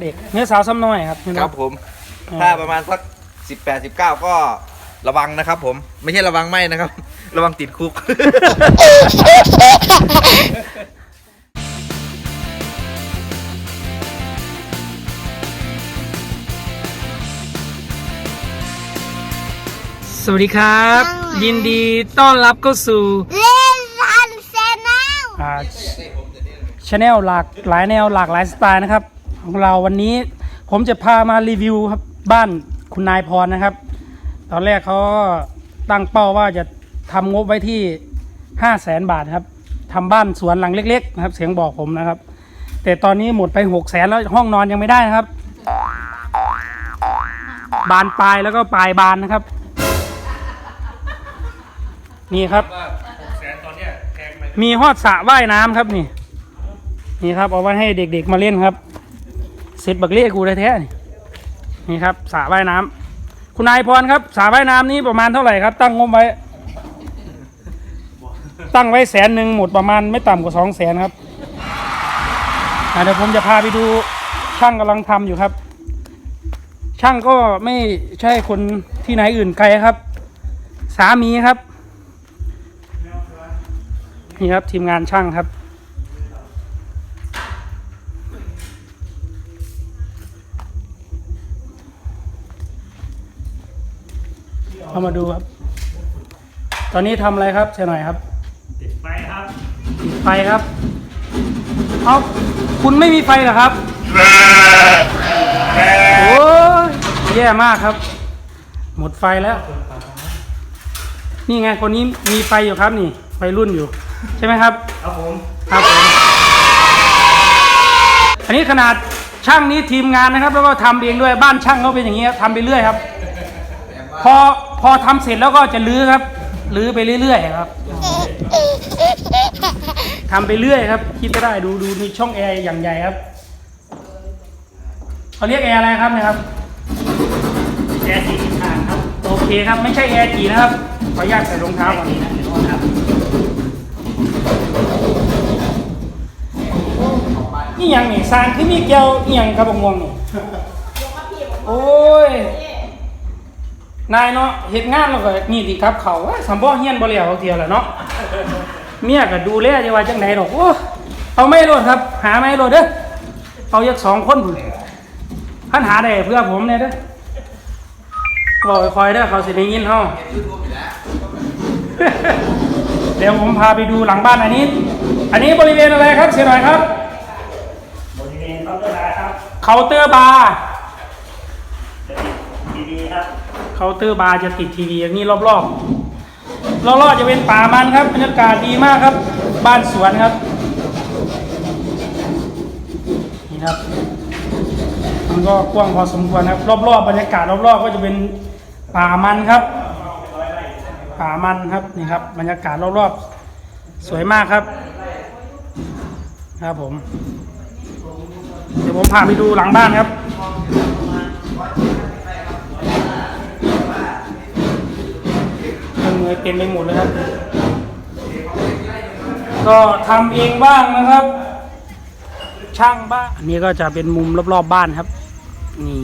เด็กเนื้อสาวซ้ำน้อยครับครับผมถ้าประมาณสักสิบแปดสิบเก้าก็ระวังนะครับผมไม่ใช่ระวังไม่นะครับ ระวังติดคุก สวัสดีครับ ยินดีต้อนรับเข้าสู่เล่นรันเซนลอ่าชาแนลหลากหลายแนวหลากหลายสไตล์นะครับ ของเราวันนี้ ผมจะพามารีวิวครับบ้านคุณนายพรนะครับ ตอนแรกเขาก็ตั้งเป้าว่าจะทำงบไว้ที่5 0 0แสนบาทครับทำบ้านสวนหลังเล็กๆนะครับ เสียงบอกผมนะครับ แต่ตอนนี้หมดไป6 0แสนแล้วห้องนอนยังไม่ได้นะครับ บานปลายแล้วก็ปลายบานนะครับ นี่ครับมีฮอดสระว่ายน้ำครับนี่ นี่ครับเอาไว้ให้เด็กๆมาเล่นครับ เสร็จบักเล่กูได้แท้ๆนี่นี่ครับสระว่ายน้ำคุณนายพรครับสระว่ายน้ำนี้ประมาณเท่าไหร่ครับ ตั้งงบไว้ ตั้งไว้แสนหนึ่งหมดประมาณไม่ต่ำกว่าสองแสนครับเดี๋ยวผมจะพาไปดูช่างกำลังทำอยู่ครับ ช่างก็ไม่ใช่คนที่ไหนอื่นไกลครับ สามีครับ นี่ครับทีมงานช่างครับ เข้ามาดูครับ ตอนนี้ทำอะไรครับเชยหน่อยครับติดไฟครับติดไฟครับ เอาคุณไม่มีไฟเหรอครับ โอ้ยแย่มากครับ หมดไฟแล้ว นี่ไงคนนี้มีไฟอยู่ครับนี่ไฟรุ่นอยู่ ใช่ไหมครับ ครับผมครับผมอันนี้ขนาดช่างนี้ทีมงานนะครับ แล้วก็ทำเองด้วยบ้านช่างเขาเป็นอย่างนี้ครับทำไปเรื่อยครับ พอ พอทำเสร็จแล้วก็จะลื้อครับลื้อไปเรื่อยๆครับทำไปเรื่อยครับ คิดไม่ได้ดูดูนี่ช่องแอร์อย่างใหญ่ครับเขาเรียกแอร์อะไรครับเนะครับแอร์สีทิศทางครับโอเคครับไม่ใช่แอร์จีนะครับขออนุญาตใส่รองเท้าก่อนนะครับนี่ยังนี่สร้างคือมีเกี่ยวนี่ยังกระบอกม่วงนี่โอ้ย นายเนาะเฮ็ดงานแล้วก็นี่สิครับเขาว่าสำบ่เฮียนบ่แล้วเอาเทียวแหละเนาะเมียก็ดูแลจะว่าจังไดดอกโอ้เอาไม่โลดครับ หาไม่โลดเด้อเอายักสองคนพุ่นท่านหาได้เพื่อผมเนี่ยเด้อบอกคอยๆเด้อเขาสิได้ยินเฮาเดี๋ยวผมพาไปดูหลังบ้านอันนี้ อันนี้บริเวณอะไรครับเสียหน่อยครับบริเวณเคาน์เตอร์บาร์ครับเคาน์เตอร์บาร์ ดีดีครับเคาน์เตอร์บาร์จะติดทีวีอย่างนี้รอบๆรอบๆจะเป็นป่ามันครับบรรยากาศดีมากครับ บ้านสวนครับ นี่ครับ มันก็กว้างพอสมควรครับ รอบๆบรรยากาศรอบๆก็จะเป็นป่ามันครับ ป่ามันครับนี่ครับ บรรยากาศรอบๆสวยมากครับ ครับผม เดี๋ยวผมพาไปดูหลังบ้านครับ เครื่อง มือเต็มไปหมดเลยครับ ก็ทำเองบ้างนะครับ ช่างบ้างอันนี้ก็จะเป็นมุมรอบๆบบ้านครับ นี่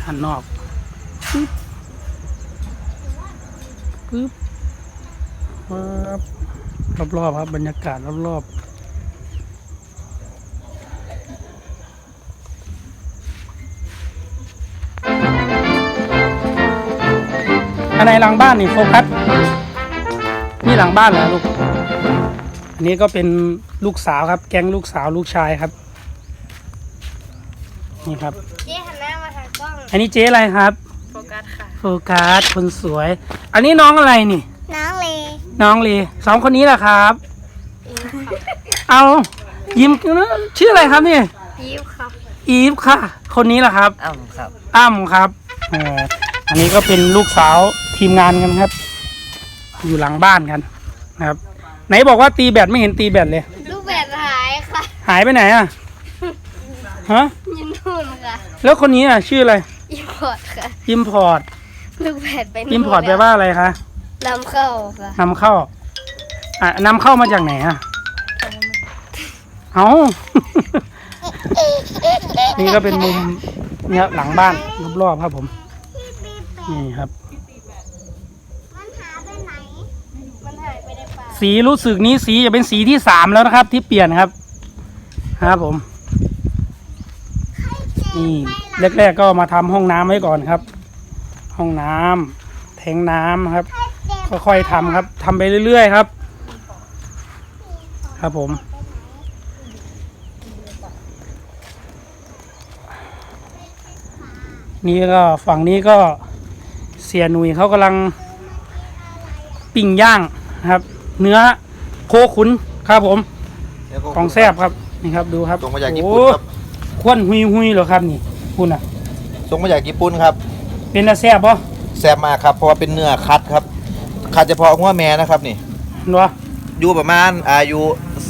ด้านนอกปึ๊บปึ๊บปึ๊บรอบๆครับบรรยากาศรอบๆ อันไหนหลังบ้านนี่โฟกัสนี่หลังบ้านเหรอลูก อันนี้ก็เป็นลูกสาวครับ แก๊งลูกสาวลูกชายครับ นี่ครับ เจ๊หันหน้ามาทางกล้องอันนี้เจ๊อะไรครับ โฟกัสค่ะ โฟกัสคนสวย อันนี้น้องอะไรนี่ น้องเลน้องลีสองคนนี้แหละครับ เอายิ้มชื่ออะไรครับนี่ ยิ้วครับอีฟค่ะ คนนี้แหละครับ อ้ำครับ อ้ำครับเอ่ออันนี้ก็เป็นลูกสาว ทีมงานกันครับ อยู่หลังบ้านกันนะครับ ไหนบอกว่าตีแบตไม่เห็นตีแบตเลย ลูกแบดหายค่ะหายไปไหนอะฮะยินทุ่นค่ะแล้วคนนี้อะชื่ออะไรอิมพอร์ตค่ะ อิมพอร์ตลูกแบดไปอิมพอร์ตแปลว่าอะไรคะนำเข้าค่ะนำเข้า อะนำเข้ามาจากไหนอะเอา นี่ก็เป็นมุมเนี่ยหลังบ้านรอบๆครับผม นี่ครับ มันหาไปไหน มันหายไปในป่า สีรู้สึกนี้สีจะเป็นสีที่สามแล้วนะครับ ที่เปลี่ยนครับครับผม นี่แรกๆก็มาทำห้องน้ำไว้ก่อนครับ ห้องน้ำแทงน้ำครับ ค่อยๆทำครับทำไปเรื่อยๆครับ ครับผมนี่ก็ฝั่งนี้ก็เสียหนุ่ยเขากำลังปิ้งย่างนะครับ เนื้อโคขุนครับผมของแซบครับนี่ครับดูครับส่งมาจากญี่ปุ่นครับโอ้ควนหุยหุยๆเหรอครับนี่คุณอะส่งมาจากญี่ปุ่นครับ เป็นอาแซบปะแซ่บมากครับเพราะว่าเป็นเนื้อคัดครับคัดเฉพาะหัวแม่นะครับนี่เนาะอยู่ประมาณอายุ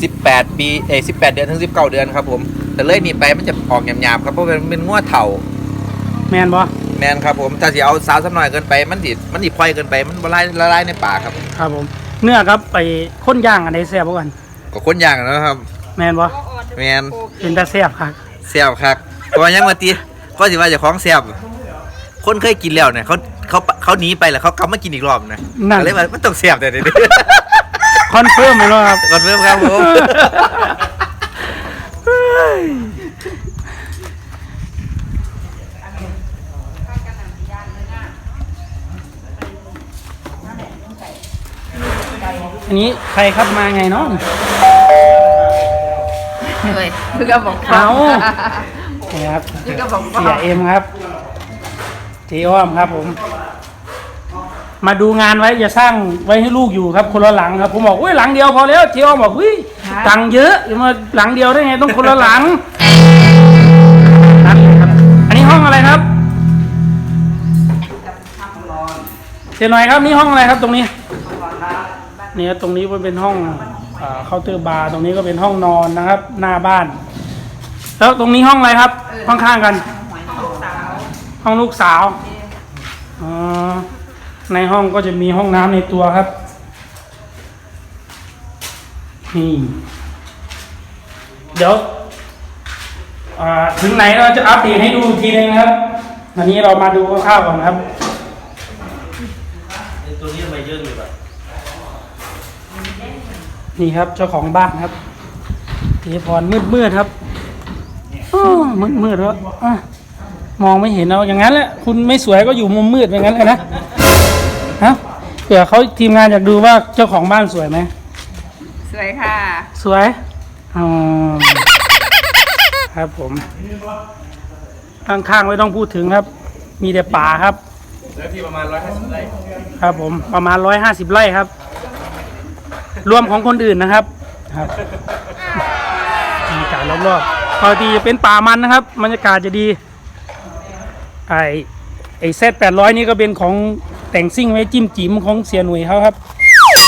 18 ปีเอ้ย18 เดือนถึง 19 เดือนครับผมแต่เลยนี่ไปมันจะออกหยาบๆครับเพราะเป็นเป็นงัวเถ่า แมนปะแมนครับผมถ้าสิเอาสาวสักหน่อยเกินไปมันสิมันสิพลอยเกินไปมันละลายละลายในปากครับ ครับผม เนื้อครับไปข้นย่างอันไหนแซบกว่ากันก็คนอย่างนะครับ แมนปะแมนเป็นตาแซบครับแซ่บครับเพราะว่ายังมาตีก็สิว่าเจะของแซ่บคนเคยกินแล้วเนี่ยเขาเขาเขาหนีไปแล้วเขากลับมากินอีกรอบนะนั่นก็เลยว่ามันต้องแซ่บแต่เดี๋ยวนี้ คอนเฟิร์มเลยเนาะครับ ก่อนเพิ่มครับผม อันนี้ใครครับมาไงเนาะเฮ้ยคือก็บอกเอานี่ครับคือก็บอกเสียเอ็มครับเจอ้อมครับผม มาดูงานไว้อย่าสร้างไว้ให้ลูกอยู่ครับ คนละหลังครับผมบอกอุ้ยหลังเดียวพอแล้วเจอ้อมบอกอุ้ยตังค์เยอะอย่ามาหลังเดียวได้ไงต้องคนละหลังนั่นเลยครับ อันนี้ห้องอะไรครับเสียหน่อยครับนี่ห้องอะไรครับตรงนี้ เนี่ยตรงนี้มันเป็นห้องเคาน์เตอร์บาร์ตรงนี้ก็เป็นห้องนอนนะครับ หน้าบ้าน แล้วตรงนี้ห้องอะไรครับข้างๆกัน ห้องลูกสาวอ๋อในห้องก็จะมีห้องน้ำในตัวครับนี่เดี๋ยวอ่าถึงไหนเราจะอัปเดตให้ดูอีกทีนึงนะครับอันนี้เรามาดูคร่าวๆก่อนครับตัวนี้มาเยอะอยู่แบบ นี่ครับเจ้าของบ้านครับเทพรมืดมืดๆครับมืดมืดๆแล้วอะมองไม่เห็นเอาอย่างนั้นแหละคุณไม่สวยก็อยู่มุมมืดอย่างนั้นเลยนะฮะเผื่อเขาทีมงานอยากดูว่าเจ้าของบ้านสวยไหมสวยค่ะ สวยอ๋อครับผมข้างๆไม่ต้องพูดถึงครับ มีแต่ป่าครับแล้วที่ประมาณ150ไร่ครับผมประมาณร้อยห้าสิบไร่ครับ รวมของคนอื่นนะครับครับบรรยากาศรอบๆปกติจะเป็นป่ามันนะครับบรรยากาศจะดี ไอไอเซตแปดร้อยนี่ก็เป็นของแต่งซิ่งไว้จิ้มจิ๋มของเสียหนุ่ยเขาครับ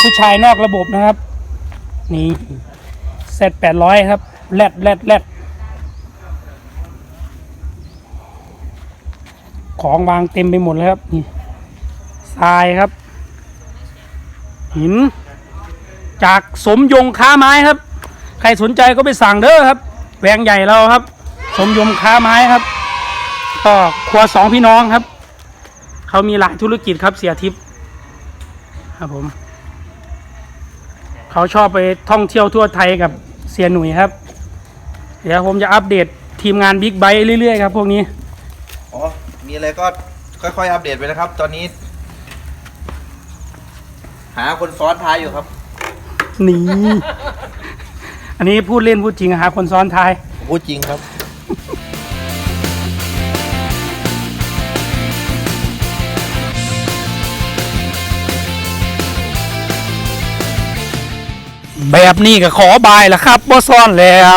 ผู้ชายนอกระบบนะครับ นี่เซตแปดร้อยครับแรดแรดแรดของวางเต็มไปหมดเลยครับนี่ทรายครับหิน จากสมยงค้าไม้ครับ ใครสนใจก็ไปสั่งเด้อครับแหวงใหญ่เราครับ สมยงค้าไม้ครับก็ครัวสองพี่น้องครับ เขามีหลายธุรกิจครับเสียทิพย์ครับผม เขาชอบไปท่องเที่ยวทั่วไทยกับเสียหนุ่ยครับ เดี๋ยวผมจะอัปเดตทีมงานบิ๊กไบค์เรื่อยๆครับพวกนี้ อ๋อ มีอะไรก็ค่อยๆ อัปเดตไปนะครับ ตอนนี้ หาคนซ้อนท้ายอยู่ครับ นี่ อันนี้พูดเล่นพูดจริงอะหาคนซ้อนท้าย พูดจริงครับ แบบนี้ก็ขอบายแล้วครับบ่ซ่อนแล้ว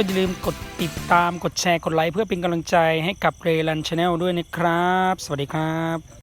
ก็อย่าลืมกดติดตามกดแชร์กดไลค์เพื่อเป็นกำลังใจให้กับเรลันชาแนลด้วยนะครับ สวัสดีครับ